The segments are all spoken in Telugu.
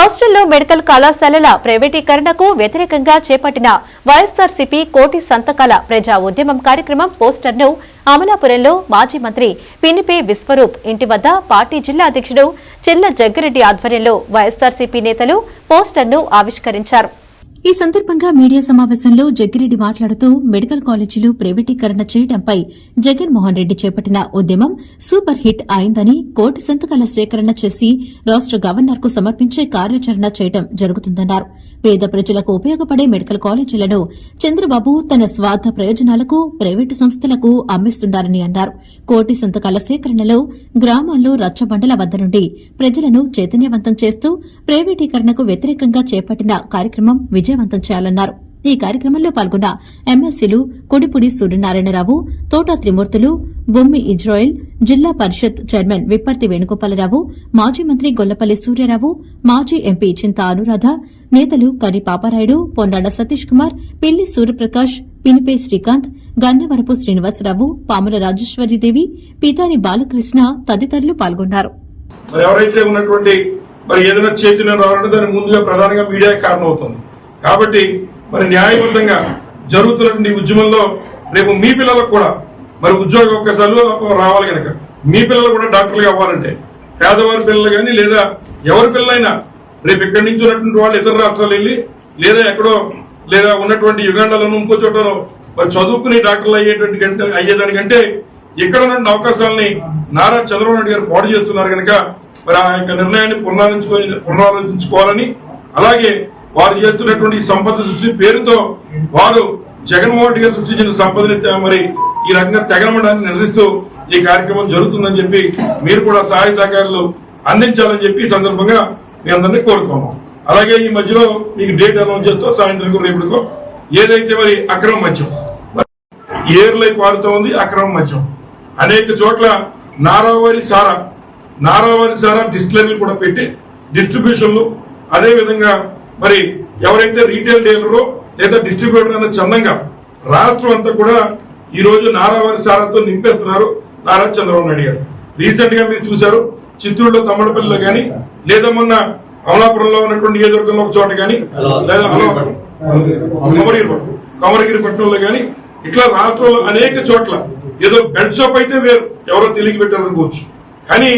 రాష్ట్రంలో మెడికల్ కళాశాలల ప్రైవేటీకరణకు వ్యతిరేకంగా చేపట్టిన వైఎస్ఆర్సీపీ కోటి సంతకాల ప్రజా ఉద్యమం కార్యక్రమం పోస్టర్ను అమలాపురంలో మాజీ మంత్రి పినిపే విశ్వరూప్ ఇంటి వద్ద పార్టీ జిల్లా అధ్యక్షుడు చిల్ల జగ్గిరెడ్డి ఆధ్వర్యంలో వైఎస్సార్సీపీ నేతలు పోస్టర్ను ఆవిష్కరించారు. ఈ సందర్భంగా మీడియా సమావేశంలో జగ్గిరెడ్డి మాట్లాడుతూ మెడికల్ కాలేజీలు ప్రైవేటీకరణ చేయడంపై జగన్మోహన్ రెడ్డి చేపట్టిన ఉద్యమం సూపర్ హిట్ అయిందని కోటి సంతకాల సేకరణ చేసి రాష్ట గవర్నర్కు సమర్పించే కార్యాచరణ చేయడం జరుగుతుందన్నారు. పేద ప్రజలకు ఉపయోగపడే మెడికల్ కాలేజీలను చంద్రబాబు తన స్వార్థ ప్రయోజనాలకు ప్రైవేటు సంస్థలకు అమ్మిస్తున్నారని అన్నారు. కోటి సంతకాల సేకరణలో గ్రామాల్లో రచ్చబండల వద్ద నుండి ప్రజలను చైతన్యవంతం చేస్తూ ప్రైవేటీకరణకు వ్యతిరేకంగా చేపట్టిన కార్యక్రమం విజయ విజయవంతం చేయాలన్నారు. ఈ కార్యక్రమంలో పాల్గొన్న ఎమ్మెల్సీలు కొడిపుడి సూర్యనారాయణరావు తోట త్రిమూర్తులు బొమ్మి ఇజ్రాయిల్ జిల్లా పరిషత్ చైర్మన్ విప్పర్తి వేణుగోపాలరావు మాజీ మంత్రి గొల్లపల్లి సూర్యారావు మాజీ ఎంపీ చింత అనురాధ నేతలు కర్రి పాపారాయుడు పొన్నాడ సతీష్ కుమార్ పిల్లి సూర్యప్రకాష్ పినిపే శ్రీకాంత్ గన్నవరపు శ్రీనివాసరావు పాముల రాజేశ్వరీదేవి పితాని బాలకృష్ణ తదితరులు పాల్గొన్నారు. మరి ఎవరైతే ఉన్నటువంటి మరి ఏదైనా చేతిలో రావాలంటే దానికి ముందుగా ప్రధానంగా మీడియా కారణం అవుతుంది కాబట్టి మరి న్యాయబద్ధంగా జరుగుతున్నటువంటి ఉద్యమంలో రేపు మీ పిల్లలకు కూడా మరి ఉద్యోగ అవకాశాలు రావాలి కనుక మీ పిల్లలు కూడా డాక్టర్లుగా అవ్వాలంటే పేదవారి పిల్లలు కానీ లేదా ఎవరి పిల్లలైనా రేపు ఇక్కడి నుంచి ఉన్నటువంటి వాళ్ళు ఇతర రాష్ట్రాలు వెళ్ళి లేదా ఎక్కడో లేదా ఉన్నటువంటి యుగాండాలను ఇంకో చోటలో మరి చదువుకుని డాక్టర్లు అయ్యేటువంటి కంటే అయ్యేదానికంటే ఇక్కడ ఉన్న అవకాశాలని నారా చంద్రబాబు నాయుడు గారు పాడు చేస్తున్నారు కనుక మరి ఆ యొక్క నిర్ణయాన్ని పునరాలోచించుకొని పునరాలోచించుకోవాలని అలాగే వారు చేస్తున్నటువంటి సంపద సృష్టి పేరుతో వారు జగన్మోహన్ రెడ్డి గారు సృష్టించిన సంపదని మరి ఈ రకంగా తెగనమడాన్ని నిరసిస్తూ ఈ కార్యక్రమం జరుగుతుందని చెప్పి మీరు కూడా సహాయ సహకారాలు అందించాలని చెప్పి ఈ సందర్భంగా మీ అందరినీ కోరుతున్నాం. అలాగే ఈ మధ్యలో మీకు డేట్ అనౌన్స్ చేస్తూ సాయంత్రం రేపుడుకో ఏదైతే మరి అక్రమ మద్యం ఏర్లై పారుతూ ఉంది అక్రమ మద్యం. అనేక చోట్ల నారావారి సారా నారావారి సారా డిస్టిలరీలు కూడా పెట్టి డిస్ట్రిబ్యూషన్లు అదే విధంగా మరి ఎవరైతే రీటైల్ డీలరో లేదా డిస్ట్రిబ్యూటర్ అన్న చందంగా రాష్ట్రం అంతా కూడా ఈ రోజు నారావారి సారాతో నింపేస్తున్నారు నారా చంద్రబాబు నాయుడు గారు. రీసెంట్గా మీరు చూశారు చిత్తూరులో తమ్మడపల్లిలో గాని లేదా మొన్న అమలాపురంలో ఉన్నటువంటి నియోజకవర్గంలో ఒక చోట గాని లేదా అలా- కమరగిరిపట్నం కానీ గాని ఇట్లా రాష్ట్రంలో అనేక చోట్ల ఏదో బెడ్ షాప్ అయితే వేరు ఎవరో తెలిగి పెట్టారనుకోవచ్చు. కానీ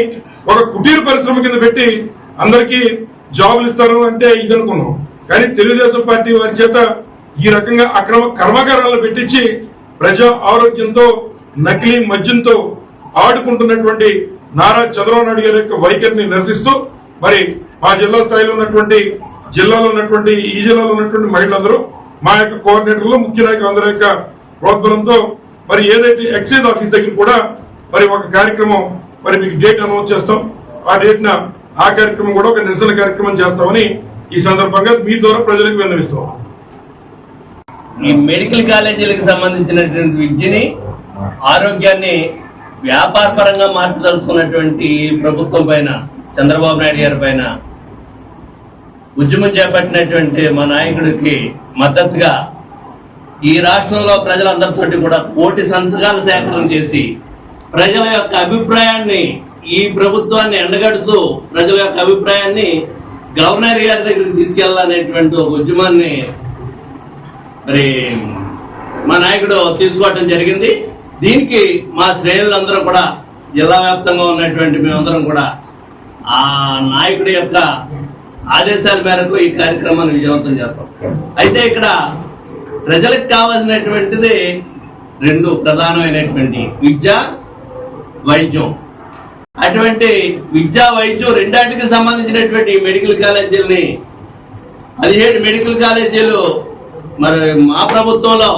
ఒక కుటీర పరిశ్రమ కింద పెట్టి అందరికీ జాబులు ఇస్తారు అంటే ఇది అనుకున్నాం. కానీ తెలుగుదేశం పార్టీ వారి చేత ఈ రకంగా అక్రమ కర్మాగారాలు పెట్టించి ప్రజా ఆరోగ్యంతో నకిలీ మద్యంతో ఆడుకుంటున్నటువంటి నారా చంద్రబాబు నాయుడు గారి యొక్క వైఖరిని నిరసిస్తూ మరి మా జిల్లా స్థాయిలో ఉన్నటువంటి జిల్లాలో ఉన్నటువంటి ఈ జిల్లాలో ఉన్నటువంటి మహిళలందరూ మా యొక్క కోఆర్డినేటర్లు ముఖ్య నాయకులందరి యొక్క ప్రోద్బలంతో మరి ఏదైతే ఎక్సైజ్ ఆఫీస్ దగ్గర కూడా మరి ఒక కార్యక్రమం మరి మీకు డేట్ అనౌన్స్ చేస్తాం. ఆ డేట్ ఆ కార్యక్రమం కూడా ఒక నిరసన కార్యక్రమం చేస్తామని ఈ సందర్భంగా మీ ద్వారా ప్రజలకు విన్నవిస్తాం ఈ మెడికల్ కాలేజీలకు సంబంధించినటువంటి విద్యని ఆరోగ్యాన్ని వ్యాపార పరంగా మార్చదలుచుకున్నటువంటి ప్రభుత్వం పైన చంద్రబాబు నాయుడు గారి పైన ఉద్యమం చేపట్టినటువంటి మా నాయకుడికి మద్దతుగా ఈ రాష్ట్రంలో ప్రజలందరితోటి కూడా కోటి సంతకాలు సేకరణ చేసి ప్రజల యొక్క అభిప్రాయాన్ని ఈ ప్రభుత్వాన్ని ఎండగడుతూ ప్రజల యొక్క అభిప్రాయాన్ని గవర్నర్ గారి దగ్గరికి తీసుకెళ్ళాలనేటువంటి ఒక ఉద్యమాన్ని మరి మా నాయకుడు తీసుకోవటం జరిగింది. దీనికి మా శ్రేణులందరూ కూడా జిల్లా వ్యాప్తంగా ఉన్నటువంటి మేమందరం కూడా ఆ నాయకుడి యొక్క ఆదేశాల మేరకు ఈ కార్యక్రమాన్ని విజయవంతం చేస్తాం. అయితే ఇక్కడ ప్రజలకు కావాల్సినటువంటిది రెండు ప్రధానమైనటువంటి విద్య వైద్యం. అటువంటి విద్యా వైద్యం రెండాటికి సంబంధించినటువంటి మెడికల్ కాలేజీలని పదిహేడు మెడికల్ కాలేజీలు మరి మా ప్రభుత్వంలో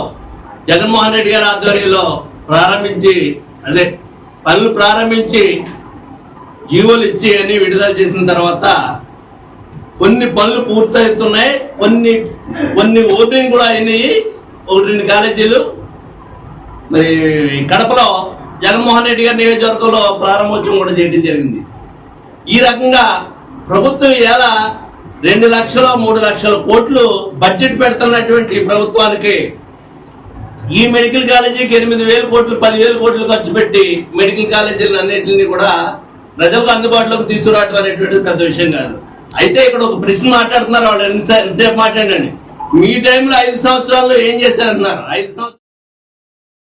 జగన్మోహన్ రెడ్డి గారి ఆధ్వర్యంలో ప్రారంభించి అదే పనులు ప్రారంభించి జీవోలు ఇచ్చి అన్ని విడుదల చేసిన తర్వాత కొన్ని పనులు పూర్తవుతున్నాయి. కొన్ని కొన్ని ఓపెనింగ్ కూడా అయినాయి. ఒకటి రెండు కాలేజీలు. మరి కడపలో జగన్మోహన్ రెడ్డి గారి నియోజకవర్గంలో ప్రారంభోత్సవం కూడా చేయడం జరిగింది. ఈ రకంగా ప్రభుత్వం ఎలా రెండు లక్షల మూడు లక్షల కోట్లు బడ్జెట్ పెడుతున్నటువంటి ప్రభుత్వానికి ఈ మెడికల్ కాలేజీకి ఎనిమిది వేల కోట్లు పదివేల కోట్లు ఖర్చు పెట్టి మెడికల్ కాలేజీలను అన్నింటినీ కూడా ప్రజలకు అందుబాటులోకి తీసుకురావడం అనేటువంటిది పెద్ద విషయం కాదు. అయితే ఇక్కడ ఒక ప్రశ్న మాట్లాడుతున్నారు వాళ్ళు ఎన్నిసే- ఎంతసేపు మాట్లాడండి. మీ టైంలో ఐదు సంవత్సరాల్లో ఏం చేశారన్నారు? ఐదు సంవత్సరాలు